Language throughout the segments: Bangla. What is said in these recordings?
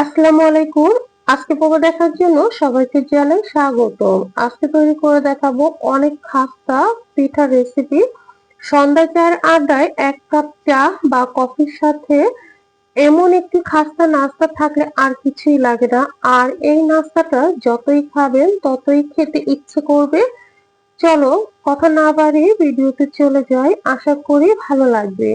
আসসালামু আলাইকুম। আজকে পর্ব দেখার জন্য সবাইকে জানাই স্বাগতম। আজকে তৈরি করে দেখাবো অনেক খাস্তা পিঠার রেসিপি সন্ধ্যা চায়ের আড্ডায় এক কাপ চা বা কফির সাথে এমন একটি খাস্তা নাস্তা থাকলে আর কিছুই লাগে না। আর এই নাস্তাটা যতই খাবেন, ততই খেতে ইচ্ছে করবে। চলো কথা না বাড়িয়ে ভিডিওতে চলে যাই। আশা করি ভালো লাগবে।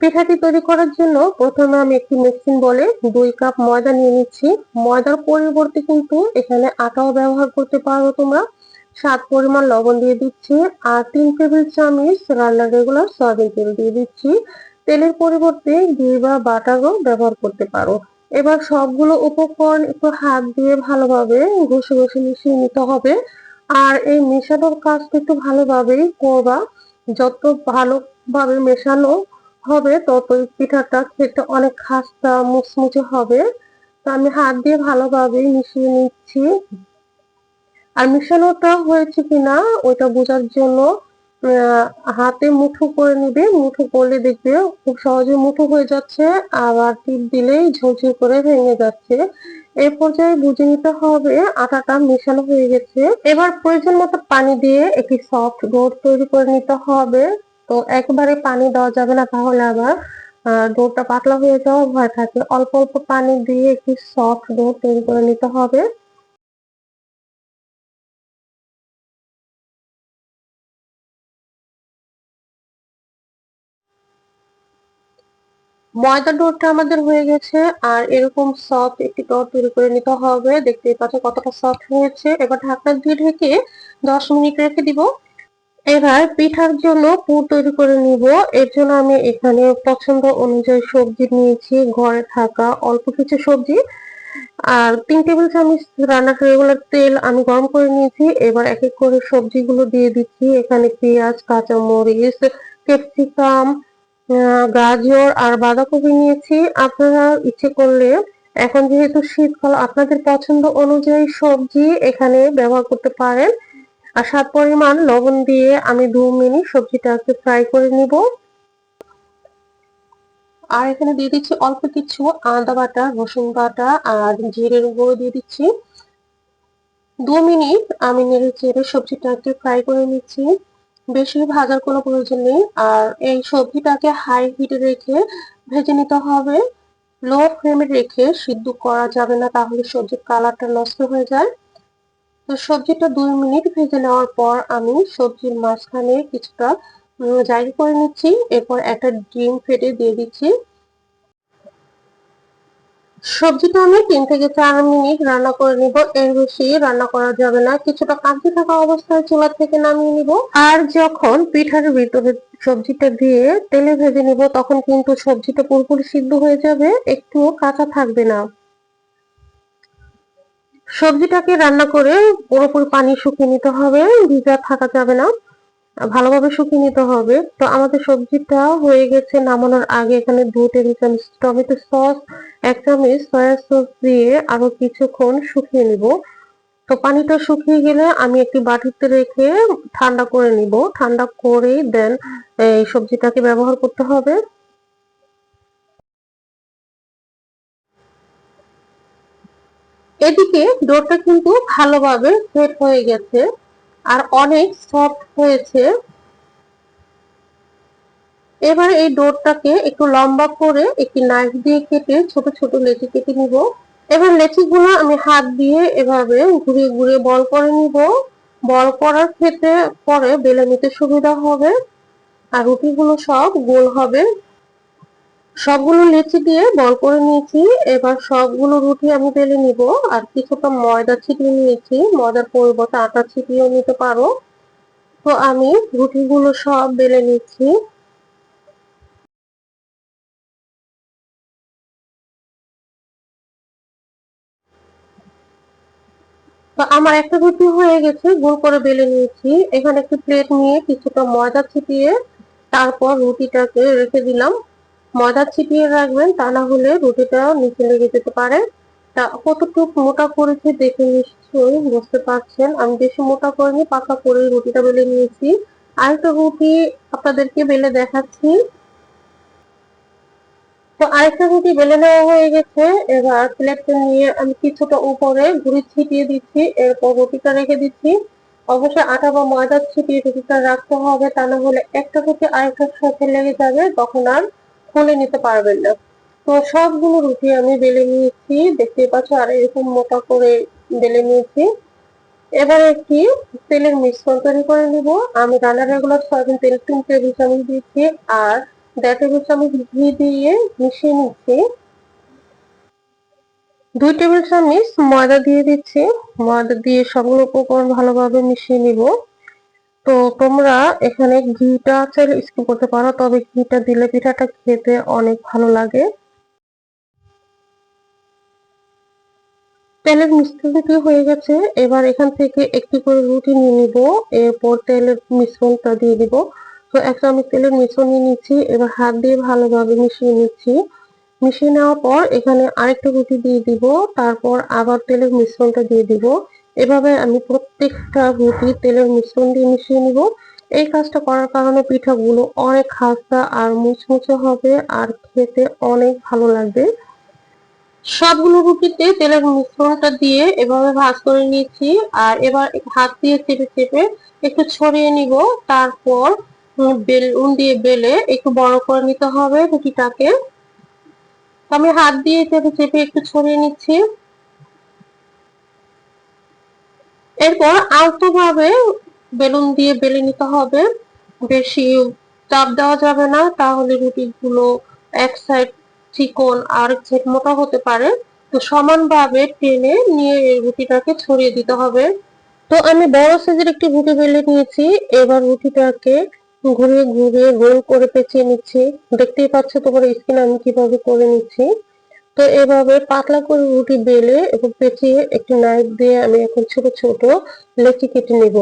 পিঠাটি তৈরি করার জন্য প্রথমে আমি একটি মিক্সিং বলে দুই কাপ ময়দা নিয়ে নিচ্ছি। ময়দার পরিবর্তে কিন্তু এখানে আটাও ব্যবহার করতে পারো তোমরা। স্বাদ পরিমাণ লবণ দিয়ে দিচ্ছি আর তিন টেবিল চামচ রান্নার রেগুলার সয়াবিন তেল দিয়ে দিচ্ছি। তেলের পরিবর্তে ঘি বা বাটারও ব্যবহার করতে পারো। এবার সবগুলো উপকরণ একটু হাত দিয়ে ভালোভাবে ঘষে ঘষে মিশিয়ে নিতে হবে। আর এই মেশানোর কাজটা একটু ভালোভাবেই করবা। যত ভালোভাবে মেশানো হবে ততই পিঠাটা খেতে অনেক খাস্তা মুচমুচে হবে। তো আমি হাত দিয়ে ভালোভাবে মিশিয়ে নিচ্ছি। আর মিশানোটা হয়েছে কিনা, ওইটা বোঝার জন্য হাতে মুঠো করে নিবে। মুঠো করলে দেখবে খুব সহজে মুঠো হয়ে যাচ্ছে, আবার টিপ দিলেই ঝুলঝুল করে ভেঙে যাচ্ছে। এই পর্যায়ে বুঝে নিতে হবে, আটাটা মেশানো হয়ে গেছে। এবার প্রয়োজন মতো পানি দিয়ে একটি সফট ডোর তৈরি করে নিতে হবে। তো একবারে পানি দেওয়া যাবে না, তাহলে আবার ডোরটা পাতলা হয়ে যাওয়ার ভয় থাকে। অল্প অল্প পানি দিয়ে একটি সফট ডো তৈরি করে নিতে হবে। ময়দা ডোরটা আমাদের হয়ে গেছে, আর এরকম সফট একটি ডো তৈরি করে নিতে হবে। দেখতে পাচ্ছ কতটা সফট হয়েছে। এবার ঢাকনা দিয়ে ঢেকে দশ মিনিট রেখে দিব। এবার পিঠার জন্য পুর তৈরি করে নিব। এর জন্য আমি এখানে পছন্দ অনুযায়ী সবজি নিয়েছি, ঘরে থাকা অল্প কিছু সবজি। আর তিন টেবিল চামচ রান্নার রেগুলার তেল আমি গরম করে নিয়েছি। এবার এক এক করে সবজিগুলো দিয়ে দিচ্ছি। এখানে পেঁয়াজ, কাঁচামরিচ, ক্যাপসিকাম গাজর আর বাঁধাকপি নিয়েছি। আপনারা ইচ্ছে করলে এখন যেহেতু শীতকাল, আপনাদের পছন্দ অনুযায়ী সবজি এখানে ব্যবহার করতে পারেন। আর স্বাদ পরিমাণ লবণ দিয়ে আমি দু মিনিট সবজিটাকে ফ্রাই করে নিব। আর এখানে দিয়ে দিচ্ছি অল্প কিছু আদা বাটা, রসুন বাটা আর জিরের গুঁড়ো দিয়ে দিচ্ছি। দু মিনিট আমি নেড়ে চেড়ে সবজিটাকে ফ্রাই করে নিচ্ছি। বেশি ভাজার কোনো প্রয়োজন নেই। আর এই সবজিটাকে হাই হিটে রেখে ভেজে নিতে হবে। লো ফ্লেমে রেখে সিদ্ধ করা যাবে না, তাহলে সবজির কালারটা নষ্ট হয়ে যায়। তো সবজিটা দুই মিনিট ভেজে নেওয়ার পর আমি সবজির মাঝখানে কিছুটা জায়গা করে নিচ্ছি। এরপর একটা ডিম ফেটে দিয়ে দিচ্ছি। সবজিটা আমি তিন থেকে চার মিনিট রান্না করে নিব। এর বেশি রান্না করা যাবে না। কিছুটা কাঁচি থাকা অবস্থায় চুলা থেকে নামিয়ে নিব। আর যখন পিঠার ভিতরে সবজিটা দিয়ে তেলে ভেজে নিব, তখন কিন্তু সবজিটা পুরোপুরি সিদ্ধ হয়ে যাবে। একটুও কাঁচা থাকবে না। সবজিটাকে রান্না করে পুরোপুরি পানি শুকিয়ে নিতে হবে, ভিজা থাকা যাবে না, ভালোভাবে শুকিয়ে নিতে হবে। তো আমাদের সবজিটা হয়ে গেছে নামানোর আগে এখানে দু টেবিল চামচ টমেটো সস, এক চামচ সয়া সস দিয়ে আরও কিছুক্ষণ শুকিয়ে নিব। তো পানিটা শুকিয়ে গেলে আমি একটি বাটিতে রেখে ঠান্ডা করে নিব। ঠান্ডা করেই দেন এই সবজিটাকে ব্যবহার করতে হবে। এদিকে ডোরটা কিন্তু ভালোভাবে সেট হয়ে গেছে আর অনেক সফট হয়েছে। এবার এই ডোরটাকে একটু লম্বা করে একটি নাইফ দিয়ে কেটে ছোট ছোট লেচি কেটে নিব। এবার লেচিগুলো আমি হাত দিয়ে এভাবে ঘুরিয়ে ঘুরিয়ে বল করে নিব। বল করার ক্ষেত্রে পরে বেলে নিতে সুবিধা হবে। আর রুটিগুলো সব গোল হবে। সবগুলো লেচি দিয়ে বল করে নিয়েছি। এবার সবগুলো রুটি আমি বেলে নিব। আর কিছুটা ময়দা ছিটিয়ে নিয়েছি। ময়দার পরিবর্তে আটা ছিটিয়েও নিতে পারো। তো আমি রুটিগুলো সব বেলে নিচ্ছি। তো আমার একটা রুটি হয়ে গেছে গোল করে বেলে নিয়েছি। এখানে একটি প্লেট নিয়ে কিছুটা ময়দা ছিটিয়ে তারপর রুটিটাকে রেখে দিলাম। ময়দা ছিটিয়ে রাখবেন, তা না হলে রুটিটা নিচে লেগে যেতে পারে। তা কতটুকু মোটা করেছে দেখে নিশ্চয়ই বুঝতে পারছেন। আমি বেশি মোটা করিনি, পাকা করে রুটিটা বেলে নিয়েছি। আর একটা রুটি আপনাদেরকে বেলে দেখাচ্ছি। তো আরেকটা রুটি বেলে নেওয়া হয়ে গেছে। এবার প্লেটটা নিয়ে আমি কিছুটা উপরে ঘুরি ছিটিয়ে দিচ্ছি, এরপর রুটিটা রেখে দিচ্ছি। অবশ্যই আটা বা ময়দা ছিটিয়ে রুটিটা রাখতে হবে, তা না হলে একটা রুটি আরেকটার সাথে লেগে যাবে, তখন আর খুলে নিতে পারবেন না। তো সবগুলো রুটি আমি বেলে নিয়েছি। দেখতে পাচ্ছ, আর এরকম মোটা করে বেলে নিয়েছি। এবার একটি তেলের মিশ্রণ তৈরি করে নিব। আমি রান্না রেগুলার সয়াবিন তেল, তিন টেবিল চামচ দিয়েছি আর দেড় টেবিল চামচ ঘি দিয়ে মিশিয়ে নিচ্ছি। দুই টেবিল চামচ ময়দা দিয়ে দিচ্ছি। ময়দা দিয়ে সবগুলো উপকরণ ভালোভাবে মিশিয়ে নিব। তো তোমরা এখানে ঘিটা চাইলে স্কিপ করতে পারো, তবে ঘিটা দিলে পিঠাটা খেতে অনেক ভালো লাগে। তেলের মিশ্রণটি হয়ে গেছে, এবার এখান থেকে একটি করে রুটি নিয়ে নিব, এরপর তেলের মিশ্রণটা দিয়ে দিব। তো একটা আমি তেলের মিশ্রণ নিয়ে নিচ্ছি, এবার হাত দিয়ে ভালোভাবে মিশিয়ে নিচ্ছি। মিশিয়ে নেওয়ার পর এখানে আরেকটা রুটি দিয়ে দিব, তারপর আবার তেলের মিশ্রণটা দিয়ে দিব। এভাবে আমি প্রত্যেকটা রুটি তেলের মিশ্রণ দিয়ে মিশিয়ে নিব। এই কাজটা করার কারণে পিঠাগুলো অনেক খাস্তা আর মুচমুচে হবে আর খেতে অনেক ভালো লাগবে। সবগুলো রুটিতে তেলের মিশ্রণটা দিয়ে এভাবে ভাজ করে নিয়েছি আর এবার হাত দিয়ে চেপে চেপে একটু ছড়িয়ে নিব। তারপর বেলুন দিয়ে বেলে একটু বড় করে নিতে হবে রুটিটাকে। আমি হাত দিয়ে চেপে চেপে একটু ছড়িয়ে নিচ্ছি। এরপর আলতো ভাবে বেলুন দিয়ে বেলে নিতে হবে। বেশি চাপ দেওয়া যাবে না, তাহলে রুটিগুলো এক সাইড চিকন আর এক সাইড মোটা হতে পারে। তো সমানভাবে টেনে নিয়ে রুটিটাকে ছড়িয়ে দিতে হবে। তো আমি বড় সাইজের একটি রুটি বেলে নিয়েছি। এবার রুটিটাকে ঘুরিয়ে ঘুরিয়ে গোল করে পেঁচিয়ে নিচ্ছি। দেখতেই পাচ্ছ তোমার স্কিন আমি কীভাবে করে নিচ্ছি। তো এভাবে পাতলা করে রুটি বেলে এবং পেঁচিয়ে একটু নাইফ দিয়ে আমি এখন ছোট ছোট লেচি কেটে নেব।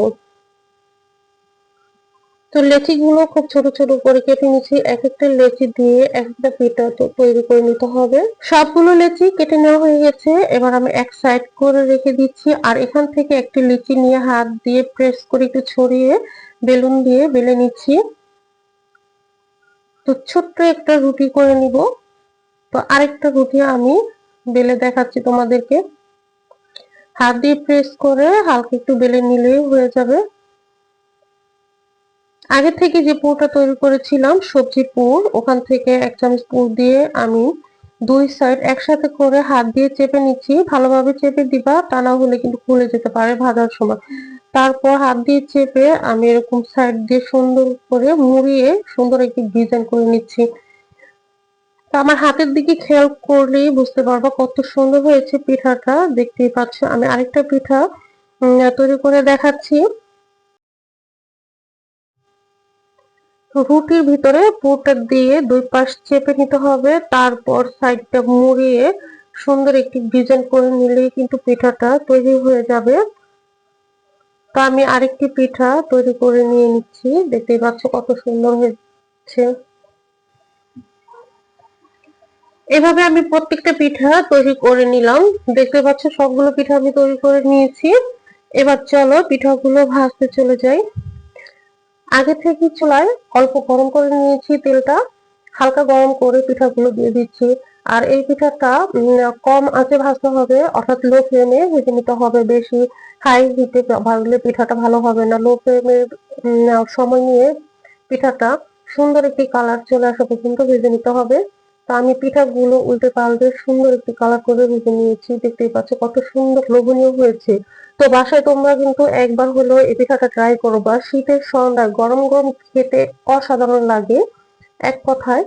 তো লেচি গুলো খুব ছোট ছোট করে কেটে নিচ্ছি এক একটা লেচি দিয়ে এক একটা পিঠা তৈরি করে নিতে হবে। সবগুলো লেচি কেটে নেওয়া হয়ে গেছে। এবার আমি এক সাইড করে রেখে দিচ্ছি। আর এখান থেকে একটি লিচি নিয়ে হাত দিয়ে প্রেস করে একটু ছড়িয়ে বেলুন দিয়ে বেলে নিচ্ছি। তো ছোট্ট একটা রুটি করে নিব। তো আরেকটা রুটি আমি বেলে দেখাচ্ছি তোমাদেরকে। হাত দিয়ে প্রেস করে হালকা একটু বেলে নিলেই হয়ে যাবে। আগে থেকে যে পুরটা তৈরি করেছিলাম, সবজি পুর, ওখান থেকে এক চামচ পুর দিয়ে আমি দুই সাইড একসাথে করে হাত দিয়ে চেপে নিচ্ছি। ভালোভাবে চেপে দিবা, তা না হলে কিন্তু খুলে যেতে পারে ভাজার সময়। তারপর হাত দিয়ে চেপে আমি এরকম সাইড দিয়ে সুন্দর করে মুড়িয়ে সুন্দর একটি ডিজাইন করে নিচ্ছি। আমার হাতের দিকে খেয়াল করলেই বুঝতে পারব কত সুন্দর হয়েছে পিঠাটা। দেখতেই পাচ্ছ, আমি আরেকটা পিঠা তৈরি করে দেখাচ্ছি। রুটির ভিতরে পুরটা দিয়ে দুই পাশ চেপে নিতে হবে। তারপর সাইডটা মুড়িয়ে সুন্দর একটি ডিজাইন করে নিলেই কিন্তু পিঠাটা তৈরি হয়ে যাবে। তো আমি আরেকটি পিঠা তৈরি করে নিয়ে নিচ্ছি। দেখতেই পাচ্ছ কত সুন্দর হয়েছে। এভাবে আমি প্রত্যেকটা পিঠা তৈরি করে নিলাম। দেখতে পাচ্ছ সবগুলো পিঠা আমি তৈরি করে নিয়েছি। এবার চলো পিঠাগুলো ভাজতে চলে যাই। আগে থেকে চুলায় অল্প গরম করে নিয়েছি তেলটা। হালকা গরম করে পিঠাগুলো দিয়ে দিচ্ছি। আর এই পিঠাটা কম আঁচে ভাজতে হবে, অর্থাৎ লো ফ্লেমে ভেজে নিতে হবে বেশি। হাই হিটে ভাজলে পিঠাটা ভালো হবে না। লো ফ্লেমে সময় নিয়ে পিঠাটা সুন্দর একটি কালার চলে আসা পর্যন্ত ভেজে নিতে হবে। তা আমি পিঠাগুলো উল্টে পাল্টে সুন্দর একটি কালার করে ভেজে নিয়েছি। দেখতেই পাচ্ছ কত সুন্দর লোভনীয় হয়েছে। তো বাসায় তোমরা কিন্তু একবার হলেও এই পিঠাটা ট্রাই করো বা শীতের সন্ধ্যা গরম গরম খেতে অসাধারণ লাগে এক কথায়।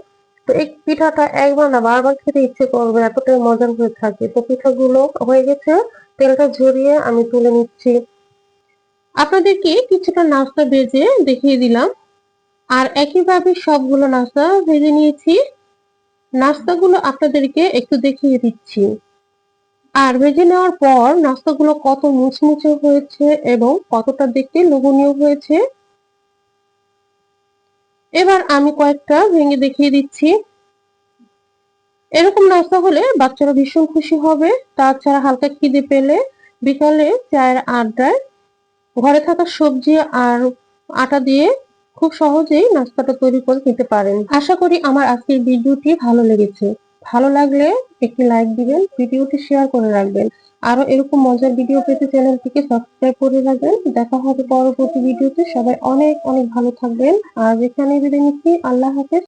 তো এই পিঠাটা একবার না বারবার খেতে ইচ্ছে করবে, এতটাই মজার হয়ে থাকে। তো পিঠাগুলো হয়ে গেছে, তেলটা ঝরিয়ে আমি তুলে নিচ্ছি। আপনাদেরকে কিছুটা নাস্তা ভেজে দেখিয়ে দিলাম। আর একইভাবে সবগুলো নাস্তা ভেজে নিয়েছি। নাস্তাগুলো আপনাদেরকে একটু দেখিয়ে দিচ্ছি। আর ভেজে নেওয়ার পর নাস্তাগুলো কত মুচমুচে হয়েছে এবং কতটা দেখতে লোভনীয় হয়েছে। এবার আমি কয়েকটা ভেঙে দেখিয়ে দিচ্ছি। এরকম নাস্তা হলে বাচ্চারা ভীষণ খুশি হবে। তাছাড়া হালকা খিদে পেলে বিকালে চায়ের আড্ডায় ঘরে থাকা সবজি আর আটা দিয়ে খুব সহজেই নাস্তাটা তৈরি করে নিতে পারেন। আশা করি আমার আজকের ভিডিওটি ভালো লেগেছে। ভালো লাগলে একটি লাইক দিবেন, ভিডিওটি শেয়ার করে রাখবেন। আরও এরকম মজার ভিডিও পেতে চ্যানেলটিকে সাবস্ক্রাইব করে রাখবেন। দেখা হবে পরবর্তী ভিডিওতে। সবাই অনেক অনেক ভালো থাকবেন। আর এখানে বিদায় নিচ্ছি। আল্লাহ হাফেজ।